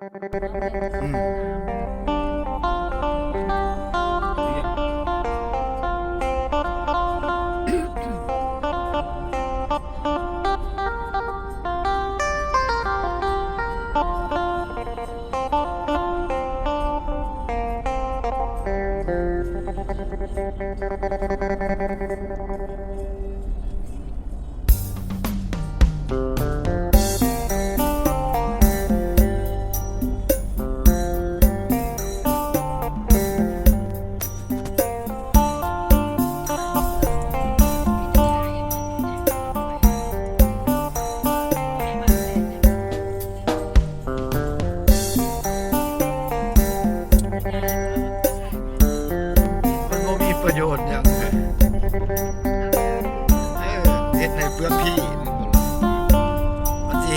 อื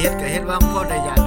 มันสิเฮ็ดก็เฮ็ดว่าพอได้อยาก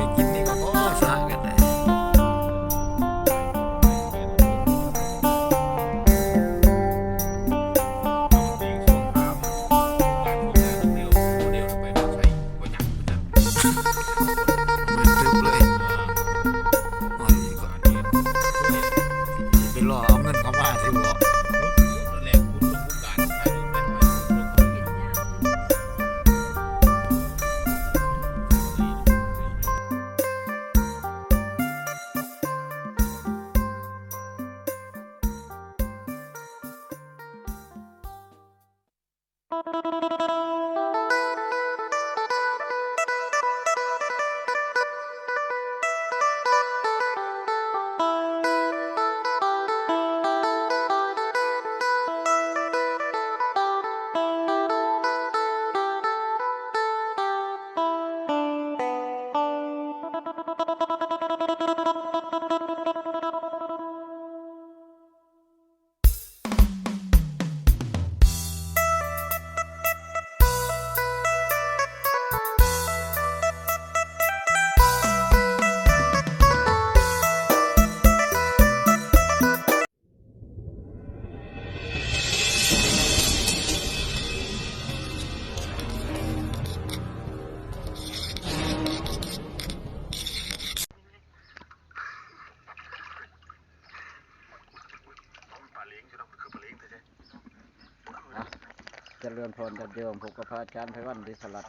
ริญพรจัดโยมพบกับพระอาจารย์ไพวันดิสลัด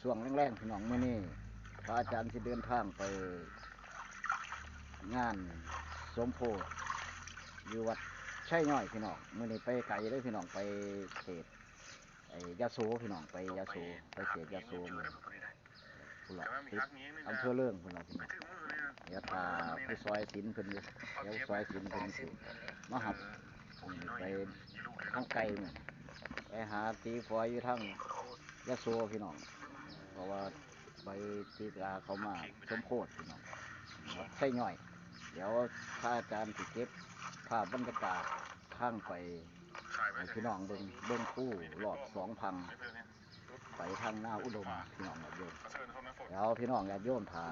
ช่วงแรงๆพี่น้องมื้อนี้พระอาจารย์สิเดินทางไป งานสมโพธิอยู่วัดใช่ย่อยพี่น้องมื้อนี้ไปไกลเลยพี่น้องไปเขตไอ้ยาโสพี่น้องไปยาโสไปเขตยาโสมื้อพุ่นละติดอำเภอเรื่องพุ่นละพี่น้องยวพาผู้ซอยศิลป์เพิ่นอยู่เดี๋ยวซอยศิลป์เพิ่นสิมาหับอันนี้างไกลเนี่ย ไปหาตีฟอยอยู่ทั้งยะโสพี่น้อง เพราะว่าไปตีตาเขามาสมโพธิพี่น้องวัดไส้ย่อย เดี๋ยวพระอาจารย์สิเก็บภาพบรรยากาศข้างไปพี่น้องเบิ่งเบิ่งคู่หลอดสองพังไปทางหน้าอุดมพี่น้องญาติโยมเดี๋ยวพี่น้องญาติโยมถ่า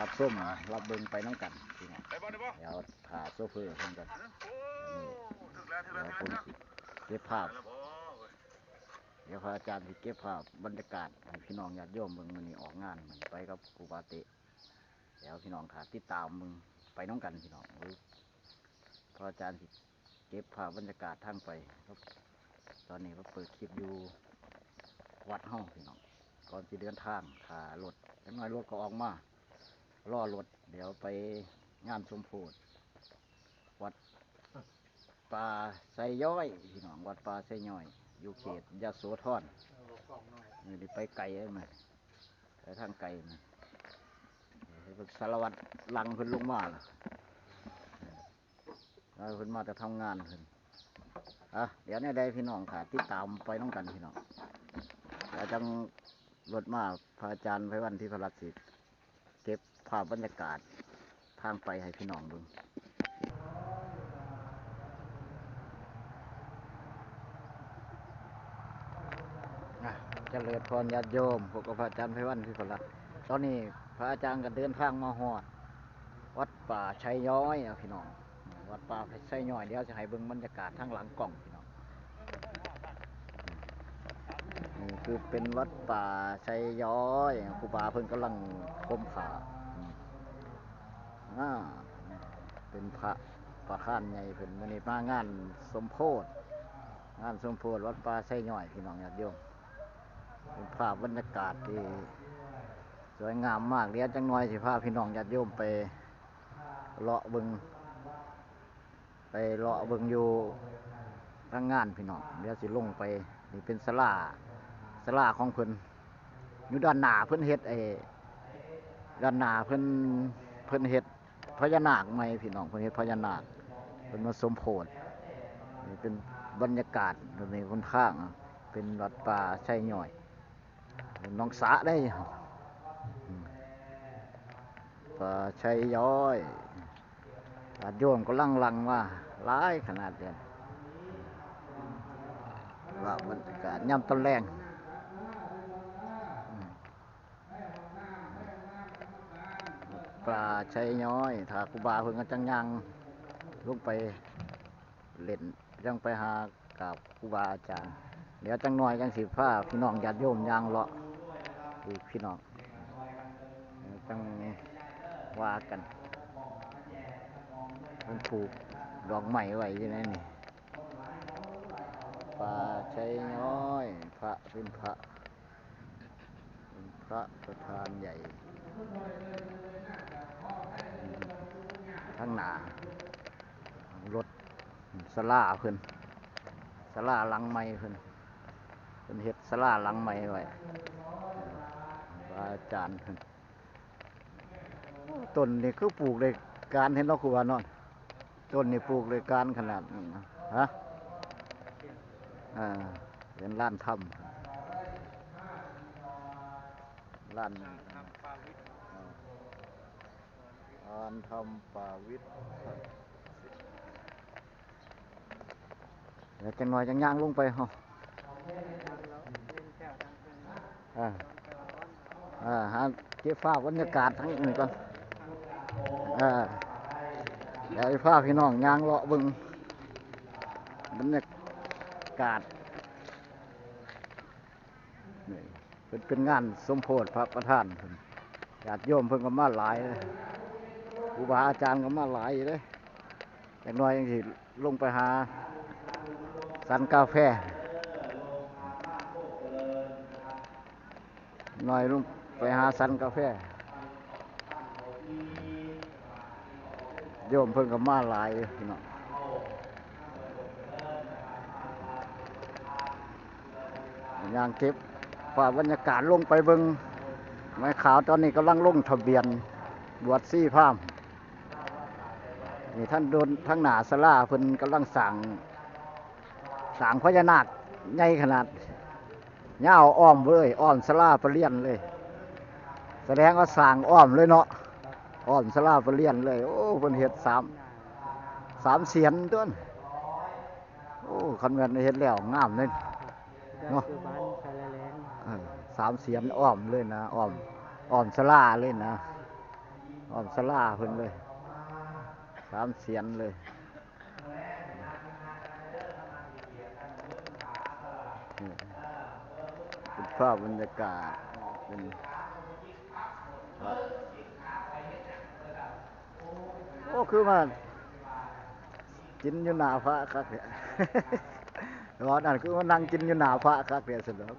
รับส้มรับเบิ่งไปน้องกันพี่น้องเดี๋ยวถ่าโซเฟอร์เพิ่นกันนี่ยวผมเก็บภาพ เดี๋ยวพระอาจารย์สิเก็บภาพบรรยากาศให้พี่น้องญาติโยมเมืองมือนี้ออกงานมันไปกับครูบาเตะเดี๋ยวพี่น้องขาติดตามมึงไปน้องกันพี่น้องหรือพระอาจารย์สิเก็บภาพบรรยากาศทางไปครับตอนนี้ก็เปิดคลิปอยู่วัดห้องพี่น้องก่อนจะเดินทางขารถยังน้อยรถก็ออกมารอรถเดี๋ยวไปงานสมพธิวัดป่าไซย้อยพี่น้องวัดป่าไซย้อย อยู่เขตยะโสธรนี่ไปไกลเลยมั้ยไปทางไกลมั้ยให้เพิ่นสารวัตรลังเพิ่นลงมาล่ะแล้วเพิ่นมาจะทำงานเพิ่นอะเดี๋ยวเนี่ยได้พี่น้องค่ะติดตามไปน้องกันพี่น้องแล้วจังรถมาพระอาจารย์ไพวันที่พระรัตสิเก็บภาพบรรยากาศทางไปให้พี่น้องดู อะเจริญพรญาติโยมพวกบพระอาจารย์ไพวันพิพลักษ์ตอนนี้พระอาจารย์ก็เดินทางมาหอด วัดป่าชัยย้อยอะพี่น้อง วัดป่าชัยย้อยเดี๋ยวจะให้เบิ่งบรรยากาศทางหลังกล่องพี่น้องนี่คือเป็นวัดป่าชัยย้อยครูบาเพิ่นกำลังคมขาอ่าเป็นพระประธานใหญ่เพิ่นมื้อนี้มางานสมโพธิงานสมโพธิวัดป่าไส้ย่อยพี่น้องญาติโยม เป็นภาพบรรยากาศที่สวยงามมากเดี๋ยวจังหน่อยสิพาพี่น้องญาติโยมไปเลาะเบิงไปเลาะเบิงอยู่ทางงานพี่น้องเดี๋ยวสิลงไปนี่เป็นศาลาศาลาของเพิ่นอยู่ด้านหน้าเพิ่นเฮ็ดไอ้ด้านหน้าเพิ่นเพิ่นเฮ็ดพญานาคใหมพี่น้องเพิ่นเฮ็ดพญานาคเพิ่นมาสมโพธินี่เป็นบรรยากาศตรงนี้ค่อนข้าง เป็นวัดป่าใชัยย่อย น้องสะได้ป่าชัยย้อยญาโยมก็ลังลังว่าหลายขนาดเดียว่าบรรยากาศย่ำตอนแรงปลาใช้ย้อยถ้าครูบาเพิ่นก็จังยังลงไปเล่นจังไปหากับครูบาอาจารย์ เดี๋ยวจังหน่อยจังสิพาพี่น้องญาติโยมยางเลาะ อีกพี่น้องเดี๋ยวจังว่ากันเพิ่นปลูกดอกไม้ไว้อยู่นนี่ปลาช้ย้อย พระเป็นพระเป็นพระประธานใหญ่ข้างหนารถสลาเพิ่นสลาหลังไม้เพิ่นเพิ่นเฮ็ดสลาหลังไม้ไว้ อาจารย์เพิ่นโอ้ต้นนี่คือปลูกเลยการเห็นเนาะครูบาเนาะต้นนี่ปลูกเลยการขนาดนี้นะฮะอ่าเป็นล้านถ้ำล้านทานทำป่าวิทย์เดี๋ยวจังหน่อยจังย่างลงไปเฮาอ่า อ่าหาเก็บภาพบรรยากาศทั้งอื่นก่อนอ่าเดี๋ยวให้ภาพพี่น้องยางเลาะบิ่งบรรยากาศนี่เป็นเป็นงานสมโพธิพระประธานญาติโยมเพิ่นก็มาหลายเลยครูบาอาจารย์ก็มาหลายเลยอย่างน้อยยังสิลงไปหาสันกาแฟหน่อยลง ไปหาสันกาแฟโยมเพิ่นก็มาหลายอยู่พี่น้องย่างเก็บฝ่าบรรยากาศลงไปเบิงไม้ขาวตอนนี้กำลังลงทะเบียน บวชซี่พามนี่ท่านโดนทั้งหนาสลาเพิ่นกำลังสั่งสั่งพญานาคใหญ่ขนาดเงาอ้อมเลยอ้อมสลาปะเลียนเลย แสดงว่าสั่งอ้อมเลยเนาะอ้อมสลาปลี่ยนเลย โอ้เพิ่นเฮ็ดสามสามเสียนต้นโอ้คันแม่นเฮ็ดแล้วงามเลยเนาะสามเสียนอ้อมเลยนะอ้อมอ้อมสลาเลยนะอ้อมสลาเพิ่นเลยสามเสียนเลยเป็นภาพบรรยากาศเป็นภาพโอ้ คือมากินอยู่หนาพระครับเนี่ยร้อนนั่นคือมานั่งกินอยู่หนาพระครับเนี่ยสนุก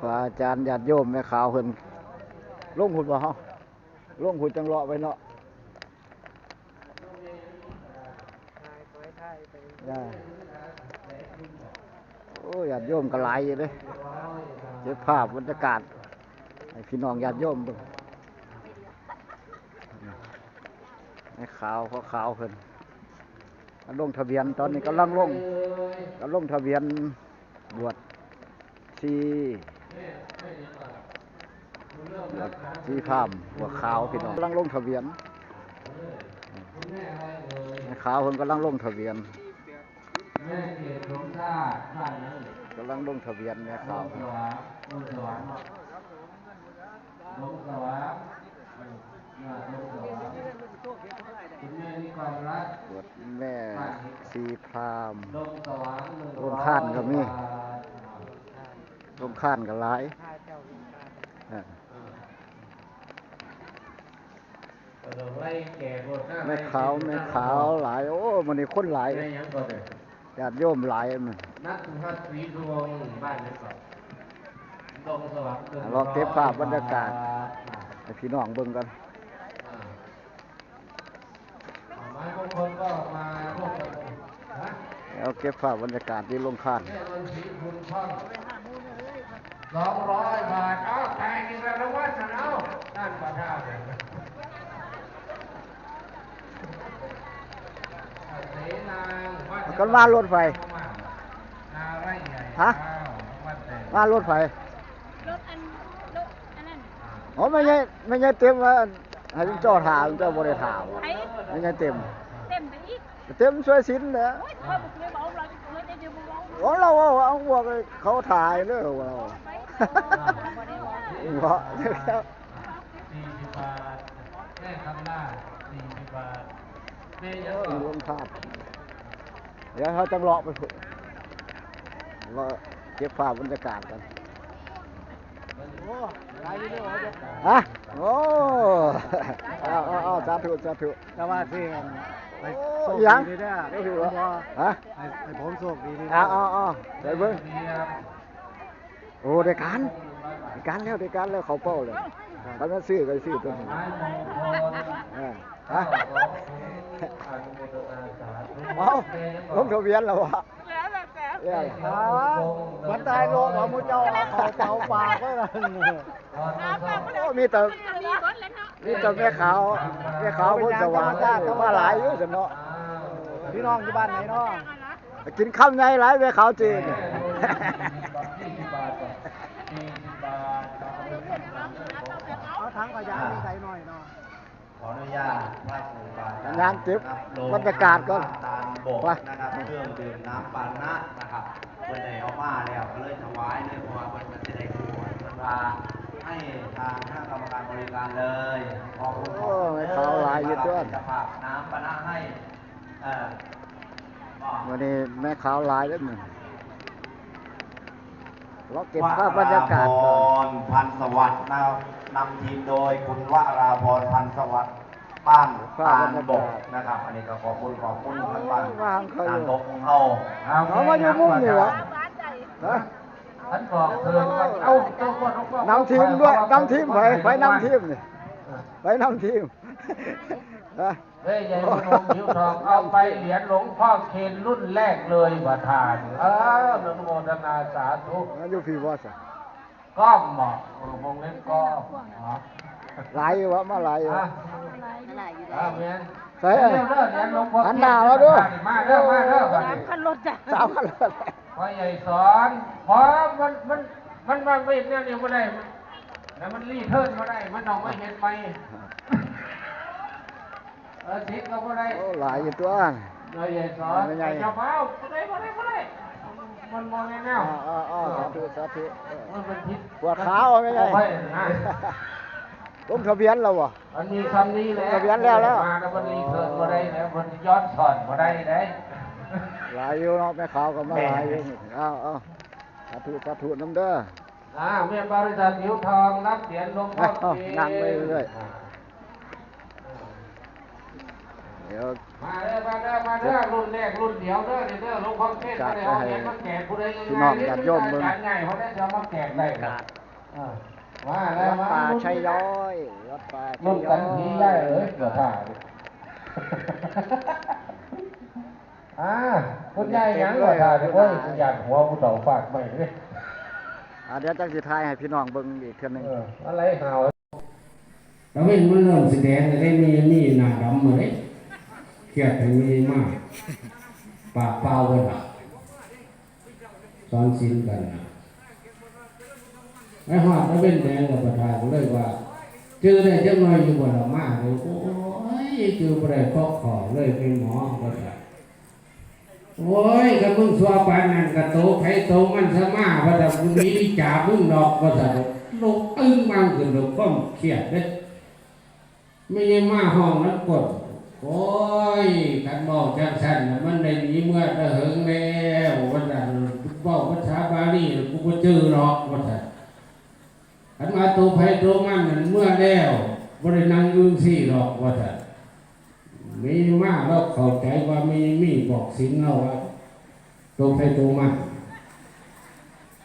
พระอาจารย์ญาติโยมแม่ขาวเพิ่นลงหุ่นบ่ฮาลงหุ่นจังเลาะไว้เนาะได้โอ้ญาติโยมก็หลายอยู่เด้เก็บภาพบรรยากาศให้พี่น้องญาติโยมเบิ่งแม่ขาวพ่อขาวเพิ่นลงทะเบียนตอนนี้กำลังลงกำลังลงทะเบียนบวชชีบวชชีพามบวชขาวพี่น้องกำลังลงทะเบียนขาวเพิ่นกำลังลงทะเบียนกำลังลงทะเบียนแม่ลขาว บวชแม่ชีพราหมณ์ลงสวางหนึ่งลงข้านก็มีร้อยบาทลงข้านกันหลายทายเจ้าวิชาเออไล่แก่หมดหน้าแม่ขาวแม่ขาวหลาย โอ้มันนี่คนหลายแม่ยังก็เด็กญาติโยมหลายมันนักสุภาพศรีดวงบ้านนี้ก่อนดงสว่างลองเก็บภาพบรรยากาศให้พี่น้องเบิ่งกัน ไม้บางคน ก็มาร่วมกันนะแล้วเก็บภาพบรรยากาศที่ลงคานแม่วันศรีคุณช่องสองร้อยบาท เอาแข่งอีกแล้วนะว่าฉันเอาด้านประท่าเนี่ยเสนางวัดกันมารถไฟนาไร่ใหญ่ฮะวัดแต่มารถไฟรถอันรถอันนั้นอ๋อไม่ใช่ไม่ใช่เต็มว่าให้ลุงเจ้าถามลุงเจ้าบ่ได้ถามไผไม่ใช่เต็ม เต็มไปอีกเต็มช่วยสินแหละโอ้ยเขาบอกเลยบอกเราจะเลยได้เดียวบอกอ๋อเราเอาเอาพวกเขาถ่ายเด้อว่าเราไปบ่ได้บอกเพราะเดี๋ยวสี่สิบบาทแม่คำล่าสี่สิบบาทเมย์เยอะลงภาพเดี๋ยวเขาจะเลาะไปพุ่นเลาะเก็บภาพบรรยากาศกันฮะโอ้เอาเอาเอาสาธุสาธุแต่ว่าที่ไปโอ้โชค ยังดีเด้อไม่ถูกเหรอฮะให้ให้ผมโชคดีนี่เอาเอาเอาไปเบิ่งเบียร์โอ้ได้การได้การแล้วได้การแล้วเขาเป้าเลยเขาจะซื้อก็ซื้อตัวนี้ไม้มงคลเออข้าฮะวของคุณอนุโมทนาสาธุเอาลงทะเบียนแล้ววะแล้วแบบแล้วเรียกอ้าวมันตายโลกเอามือเจ้าเขาเป่าปากไว้แล้วนี่โอ้มีแต่ มีรถแล้วเนาะมีแต่แม่ขาวแม่ขาวบนสว่างก็มาหลายอยู่สิเนาะพี่น้องที่บ้านไหนเนาะกินข้าวไงหลายแม่ขาวจีนยี่สิบบาทก่อนสี่สิบบาทเอาถังขยะมีใส่หน่อยเนาะขออนุญาตพระครูบาอาจารย์งานเก็บนะครับลงบรรยากาศก่อนตามบกไปนะครับเครื่องดื่มน้ำปานะนะครับเพิ่นได้เอามาแล้วก็เลยถวายเลยเพราะว่าเพิ่นมันจะได้กวดเพิ่นว่า ให้ทางคณะกรรมการบริการเลยขอบคุณขอบโอ้คุณยเขาหลายอยู่ด้วยเจ้าภาพน้ำปานะให้เอ่อก็ วันนี้แม่ขาวหลายแล้วมึงเราเก็บภาพบรรยากาศก่อน วรพันธ์สวัสดิ์นะครับนำทีมโดยคุณวราพรพันธ์สวัสดิ์บ้านตาลบกนะครับ อันนี้ก็ขอบคุณขอบคุณทางบ้านวางเขาอยู่ตาลบกของเขาเอามาอยู่มุมนี่วะบ้านใจฮะ ท่านบอกเธอว่าเอ้าเจ้าคนเอาก็นำทีมด้วยนำทีมไปไปนำทีมนี่ไปนำทีมฮะเฮ้ยยายพนมผิวทองเอาไปเหรียญหลวงพ่อเคนรุ่นแรกเลยประธานเอออนุโมทนาสาธุมาอยู่พี่บอสก้อมเหมาะเออวงเล่นก้อมเหรอหลายอยู่วะมาหลายอยู่อะวะอะไรอยู่อะเมียนใส่เร็วเด้อเหรียญหลวงพ่อหันหน้ามาด้วยมาเด้อมาเด้อบัดสามนี้คันรถจ้ะสามคันรถ พ่อใหญ่สอนเพราะมันมันมันมันไม่เนี่ยนี่บ่ได้แล้วมันรีเทิร์นบ่ได้ มันเอาไม่เห็นไปเออทิศก็บ่ได้โอ้หลายอยู่ตัวพ่อใหญ่สอนไม่ใหญ่ไอ้เจ้าเฝ้าบ่ได้บ่ได้บ่ได้มันบ่ได้แนวอ๋ออ๋อสาธุสาธุเออมันเป็นทิศปวดขาวไม่ใช่โอ้ยนะลงทะเบียนแล้ววะมันมีคำนี้แหล้วทะเบียนแล้วแล้วมาแล้วมันรีเทิร์นบ่ได้แล้วมันย้อนสอนบ่ได้ได้ หลายอยู่เนาะแม่ขาวก็มาหลายอยู่เอาเอาสาธุสาธุน้ำเด้ออ่าเมียบริษัทผิวทองรับเหรียญหลวงพ่อเอาเขียนั่งไปเรื่อยเดี๋ยวมาเด้อมาเด้อมาเด้อรุ่นแรกรุ่นเดียวเด้อนี่เด้อหลวงพ่อเทศมาได้เอาเหรียญมาแจกผู้ใดพี่น้องญาติโยมเบิ่งการง่ายเขาได้จะเอามาแจกได้ครับอ่ามาแล้ววัดมาป่าชัยย้อยวัดป่าชัรุ่ยนย้กัอนทียได้เลยเกือบผ่าดิ อ่าคุณยายหยังก็ผ่าดิโอ้ยคุณยายหัวผู้เฒ่าฟาดไม่เลยอ่าเดี๋ยวจังสิทายให้พี่น้องเบิ่งอีกเทื่อหนึงเอออะไรหาวแล้วเว้นมันเริ่มแสดงจะได้มีนี่หน้าดำมาเลยเครียดถึงมีมาก ปากเปล่ากันอะสอนศีลกันนะไอ้หอดแล้วเป็นแดงกับประธานเลยว่าเจอได้จังหน่อยอยู่บนละมาเลยโอ้ยเจอบ่ได้พอกขอเลยเป็นหมอก็ได้ โอ้ยกับมึงสัวปานนั่นกับโตไผโตมันสมาว่าแต่มึงมีวิจามึงดอกว่าแต่ลูกอึ้งมาขึ้นลกก้มเครียดเด้ไม่ใช่มาห้องนั้นกดโอ้ยกันบอกจังสันน่ะมันได้หนีเมื่อตะเหิงแล้ววันนั้นบอกภาษาบาลีกูบ่เจอหรอกว่าซั่นอันมาตัวไผตัวมันนั่นเมื่อแล้วบริณังยืนสี่หรอกว่าแต่ มีมากแล้วเข้าใจว่ามีมีบอกสินเราว่าตรงไปตรงมา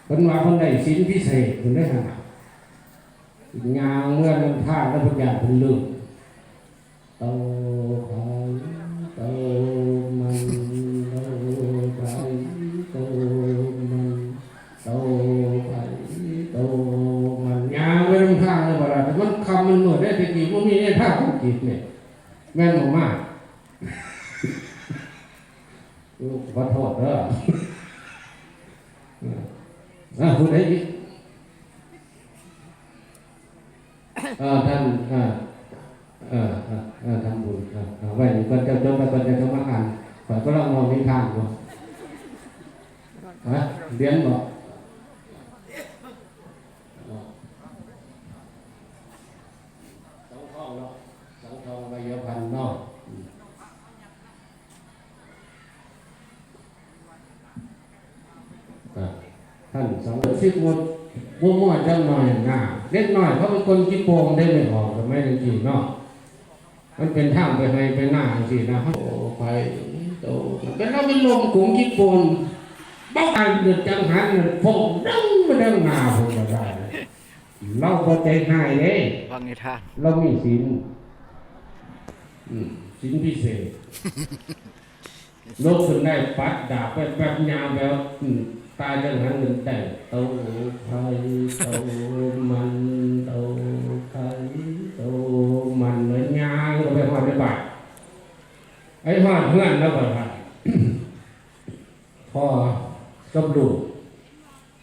คนว่าคนใดสินพิเศษคนได้ขนาดงานเมื่อนันท่าแล้วพยานเป็นลืมโตไปโตมันโตไปโตมันโตไปโตมันยางไว้ทั้งทางเลยบ่ล่ะแต่มันคำมันเหมือนได้ตะกี้ว่ามีในท่าของจิตเนี่ยแม่นมาก ๆขอโทษเด้ออ่าคุณได้อีกอ่าท่านอ่าอ่าอ่าอ่าทำบุญอ่าอ่าไว้นี่ก่อนจะจบไปก่อนจะจะมาอ่านขอยก็ลองมองนิทานก่อนฮะเรียนบอกสองทองเนาะสองทองใบเยอะพันเนาะ อะท่านสังเกตชิดมดมั่วมั่วๆจังหน่อยหน้าเล็กน้อยเขาเป็นคนขี้ โปงได้ไม่ออกแต่ไม่ได้จีเนาะมันเป็นทางไปให้ไปหน้าจีนะโอ้ไปโตเป็นเราเป็นลมกุงขี้โปงบ้าเดือดจังหันเดือดพงดังมาดังหน้าผมก็ได้เราก็ใจหายเลยฟังนิทานเรามีศีลอืมศีลพิเศษลุกขึ้นได้ปัดดาบไปแบบยาวแบบ อืมตายจังหันเงินแต่งเตาไฟเตามันเตาไฟเตามันเหมือนยางก็ไปหอดไปบาทไอ้หอดเพื่อนแล้วก็ครับพอกับลูก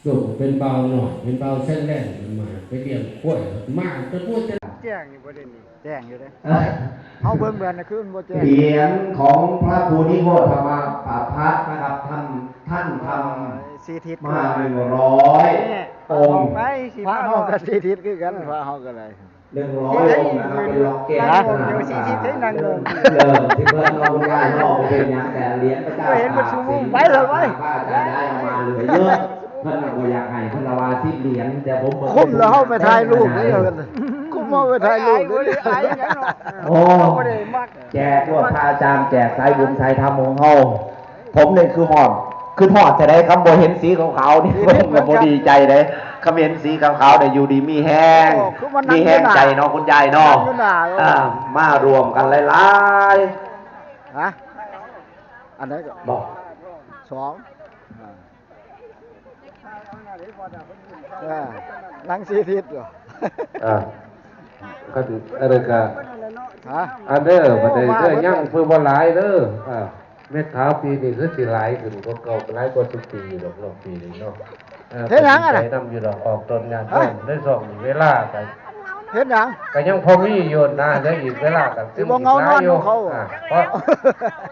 ลูกเป็นเบาหน่อย เป็นเบาเส้นแล่นมาไปเลี้ยงกล้วยมากจะพูดจะแจ้งอยู่ประเด็นนี้แจ้งอยู่เด้เอ้ยเฮาเบิ่งเบิ่นน่ะคือมันบ่แจ้งเหรียญของพระครูนิโคธรรมปาพัฒนะครับท่านท่านทสีทิศำมาหนึ่งร้อยองค์ไปสิพระเฮากับสีทิศคือกันพระเฮาก็เลยหนึ่งร้อยองค์นะครับเป็นล็อกเก็ตนั่งงงอยู่สี่สิบถึงนั่งงงเดิมที่เพื่อนเราได้นอกเป็นอย่างแต่เหรียญพระเจ้าก็เห็นมันชูมือไปเถอะไว้พระอาจารย์ได้เอามาเหลือเยอะเพื่อนก็อยากให้เพื่อนละวาสิบเหรียญแต่ผมบอกคุ้มแล้วเฮาไปถ่ายรูปนี่กันคุ้มเฮาไปถ่ายรูปนี่โอ้บ่ได้มักแจกพวกพระอาจารย์แจกสายบุญสายธรรมของเฮาผมเนี่ยคือหอด คือหอดจะได้คำบ่เห็นสีขาวๆนี่ผมก็บ่ดีใจเลยคำเห็นสีขาวๆเนี่ยอยู่ดีมีแห้งโอ้คือมันนั่งมีแห้งอยู่หน้าใจเนาะคุณยายเนาะนั่งอยู่หน้าเอออ่อ่ามารวมกันหลายฮะอันไหนก็ๆบอกสองเออนั่งสีทิศอยู่ อ่าก็ถืออะไรก็ฮะอันเด้อบัดนี้เด้อย่างเพิ่นบ่หลายเด้ออ่า เม็ดขาวปีนี้คือสิหลายขึ้นกว่าเก่าหลายกว่าทุกปีดอกรอบปีนี้เนาะอ่าเฮ็ดหยังอะน่ะไปนำอยู่ดอกออกต้นงานต้นได้สองเวลาก็เฮ็ดหยัง ก็ยังพอมีอยู่นะได้อีกเวลาก็สิบ่เงานอนของเขาอ่าเพราะ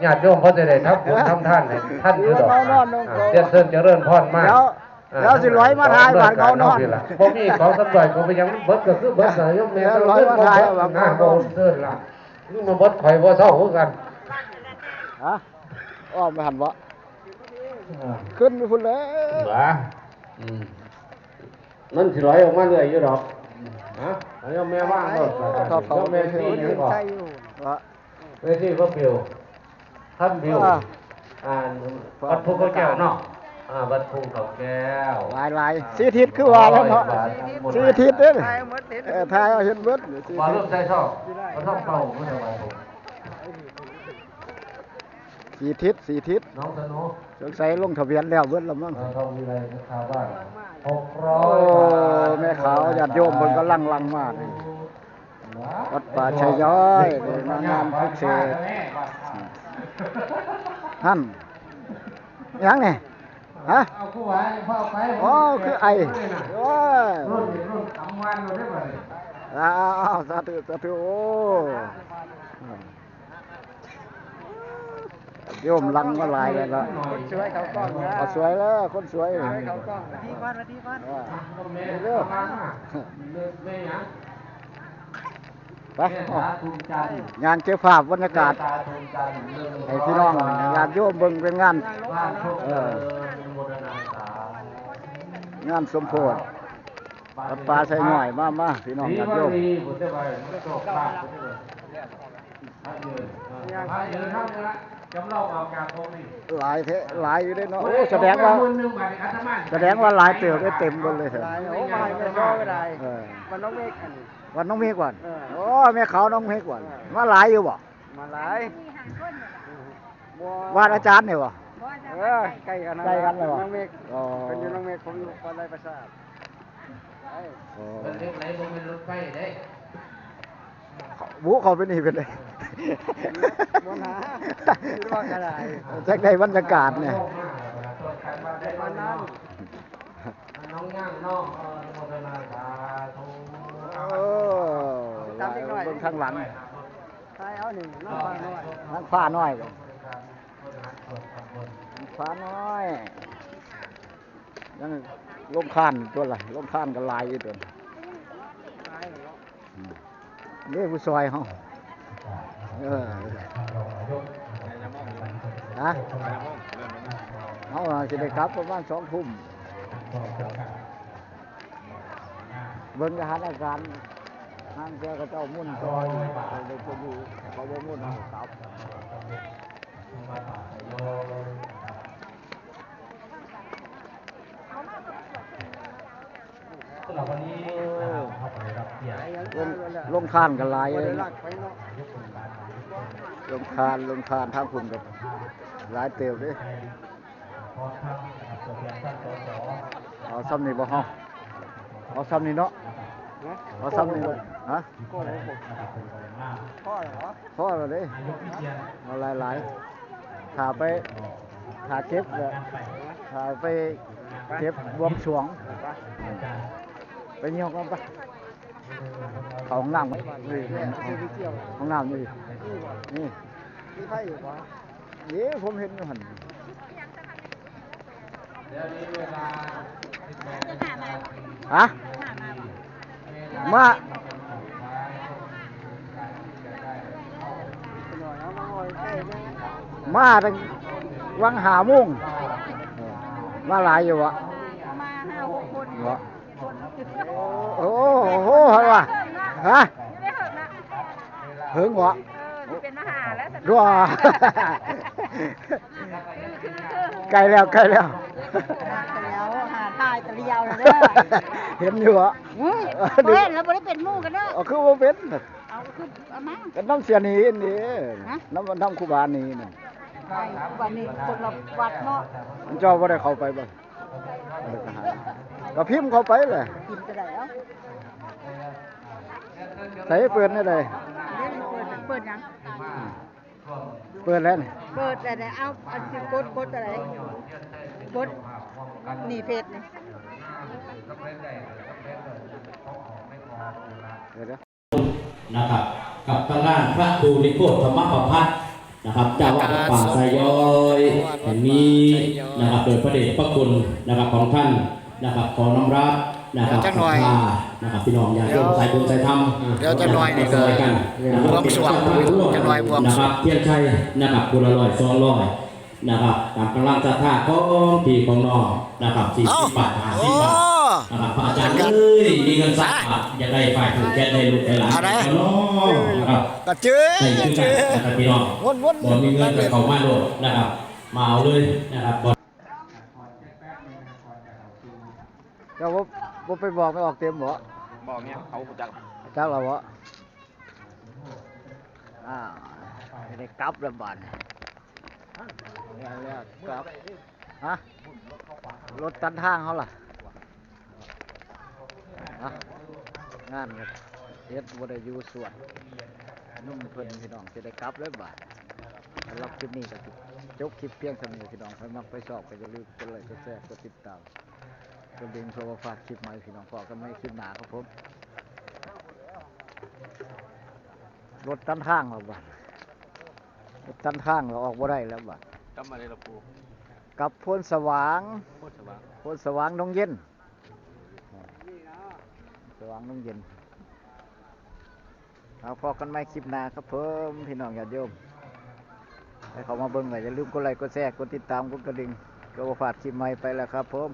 ญาติโยมเขาจะได้ทำบุญทำทานให้ท่านอยู่ดอกสิบ่เงานอนของเขาอ่าเจริญเจริญพรมากเดี๋ยวเดี๋ยวสิร้อยมาทายบ้านเขานอน บ่มีของสำรวจก็ไปยังเบิดก็คือเบิดน่ะยกแม่เดี๋ยวร้อยมาทายเอาแบบหน้าบ่เดินล่ะนี่มาเบิดข่อยบ่เซาคือกันฮะ อ้อมไปหันวะขึ้นไปพุ่นเลยหวาอืมมันสิลอยออกมาเรื่อยอยู่ดอกฮะเอายกแม่ว่างเด้อเขาเขายกไม่แม่เคยที่นี่ก่อนใช่อยู่วะเวทีก็ปิวท่านปิวอ่า อ่าวัดภูเขาแก้วเนาะอ่าวัดภูเขาแก้วลายลายสีทิศคือว่าแล้วเนาะร้อยบาททั้งหมดสีทิศเด้อเออทายเอาเห็นเบิดสีว่าทิเริ่ศมใจชอบก็ต้องเป่าเมื่อไหร่ผม สีทิศสีทิศน้องสนุสงสัยลงทะเบียนแล้วเบิดแล้วมั้งเราทำอะไรกับชาวบ้านหกโอ้ร้อยแม่ขาวญาติโยมเพิ่นก็ลังลังมากนี่วัดป่าชัยย้อยนี่มางานพิเศษหั่นหยังนี่ฮะเอาคู่ไว้พ่อไปอ๋อคือไอโอ้ยรุ่นรุ่นทำวันเราได้ไหมอ้าวสาธุสาธุโอ้ โยมลังก็หลายแล้วก็สวยเขากล้องนะเอาสวยแล้วคนสวยเลยเขากล้องที่บ้านที่บ้านอ่าแม่เร็วมาแม่ยังไปแม่สาธุจันทร์งานเก็บภาพบรรยากาศสาธุจันทร์เรื่องให้พี่น้องญาติโยมเบิ่งเป็นงานบ้านทุกเอเอออโมทนาสาธุงานสมโพธิวัดป่าใส่หน่อยมามาพี่น้องสีญาติวโยมลีบุตรบายมันโตกลาบบุตรบายพระยืนพระยืนท่านนี้ละ จำเราออกจากองค์นี้หลายเทหลายอยู่เด้เนาะโอ้แสดงว่ามือหนึ่งบาทอัตมาแสดงว่าหลายเติบได้เต็มหมดเลยเถอะโอ้มาไม่ชอบไม่ได้เออมันน้องเมฆอันนี้วันน้องเมฆก่อนเออโอ้แม่เขาน้องเมฆก่อนมาหลายอยู่บ่มาหลายมีหางก้นเนี่ยบัววาดอาจารย์เนี่ยบ่บ่จะเออใกล้กันใกล้กันเลยเหรอน้องเมฆอ๋อเป็นอยู่น้องเมฆผมอยู่ปอนไรประสาทไปอ๋อเป็นเล็กไหนผมเป็นรถไฟได้บุเขาเป็นนี่เป็นเลย บัวหนาคิดว่ากระไรแจ็คได้บรรยากาศเนี่ยวันนั้นน้องย่างน้องเออโมทนาสาธุโอ้เบิ่งข้างหลังใช่เอาหนึ่งน้องฟังหน่อยนั่งฟ้าน้อยบ่ฟ้าน้อยยังลมคานตัวละลมคานก็ลายอยู่ตัวน่ะใช่เหรออืมนี่ผู้ซอยเฮา เออนะเอาจจะได้กลับประมาณสองทุ่มเบิ่งสถานการณ์ทางเจ้าก็เจ้ามุ่นซอยเด็กจะอยู่เขาบ่มุ่นเฮากลับสำหรับวันนี้ลงลงคานกันหลายเลย ลงคานลงคานทางคุณกับหลายเตียวด้วยเอาซ้ำนี่บ่เฮาเอาซ้ำนี่เนาะเอาซ้ำนี่ฮะโก้โหรับเป็นคนมากพ่อเหรอพอแล้เด้นายกพิเชียหลายถาไปถาเก็บก็ถ้าไปเก็บบวงสวงไปเยี่ยมกันปะ เขาห้องน้ำกันนี่เนี่ยคือไปเกี่ยวห้องน้ำนี่นี่บ่นี่มีไพ่อยู่ปะเย้ผมเห็นอยู่หันฮะมาหน่อยเอามาหน่อยใกล้ไหมมาตั้งวังหามุ่งมาหลายอยู่วะ มาห้าหกคน วะ คน โอ้ โหเฮาวะฮะไม่ได้เหินนะเหิงวะเออที่เป็นมหาแล้วสรัวไกลแล้วไกลแล้ว แล้วหาทายตะเลียวเลยเด้อเห็นอยู่วะเฮ้ยเฮ้ยแล้วบ่ได้เป็นหมู่กันเด้อเอาคือว่าเป็นเอาคือเอามาก็น้ำเสียหนีนี่ฮะ น้ำน้ำคูบานี่นี่ไปวันนี้คนละวัดเนาะมันเจ้าบ่ได้เข้าไปบ่เออก็หาก็พิมพ์เข้าไปเลยกินไปแล้ว ใส่เปิดได้เลยเล่นเปิดเปิดยังเปิดแล้วนี่เปิดแต่เอาอันสิกดกดอะไรกดนี่เพจนี่เดี๋ยวเดี๋ยวนะครับ กับทางด้านพระครูนิโคธธรรมประพัฒน์นะครับเจ้าวัดวัดป่าไซย้อยแห่งนี้นะครับโดยพระเดชพระคุณนะครับของท่านนะครับขอน้อมรับ นะครับศรัทธานะครับพี่น้องอย่าโยมสายบุญสายธรรมเดี๋ยวจะหน่อยนี่ก็ซอยกันนะครับบวงสรวงจะหน่อยบวงสรวงนะครับเทียนชัยนะครับกุละลอยซองลอยนะครับตามกำลังศรัทธาของพี่ของน้องนะครับสี่สิบบาทห้าสิบบาทนะครับพระอาจารย์เอ้ยมีเงินสักบาทอยากได้ฝ่ายถูกแก่ได้ลูกได้หลานอะไรเนาะนะครับก็เจื้อใส่ขึ้นกันนะครับพี่น้องวนวนบ่มีเงินกับเขามาโลดนะครับ มาเอาเลยนะครับบ่เดี๋ยว บ่บ่ไปบอกไม่ออกเต็มบ่บอกเนี่ยเขาจักจักแล้วบ่อ้าวได้กลับแล้วบาดนี้แล้วแล้วกลับฮะรถตันทางเขาล่ะฮะงานก็เฮ็ดบ่ได้อยู่สวนนุ่มเพิ่นพี่น้องสิได้กลับแล้วบาดสำหรับคลิปนี้ก็สิจบคลิปเพียงเท่านี้พี่น้องใครมักไปชอบก็อย่าลืมกดไลค์กดแชร์กดติดตาม กระดิ่งโทรมาฝากคลิปใหม่พี่น้องพอกันไม่คลิปหนาครับผม รถตันทางเราบ้านรถตันทางเราออกบ่ได้แล้วบ้านกำมาเลยละปูกับพลสว่างโคตรสว่างพลสว่างน้องเย็น สว่างน้องเย็นเอาพอกันไม่คลิปหนาครับผมพี่น้องญาติโยมให้เขามาเบิ่งหน่อยอย่าลืมกดไลค์กดแชร์กดติดตามกดกระดิ่งก็บ่ฝากคลิปใหม่ไปแล้วครับผม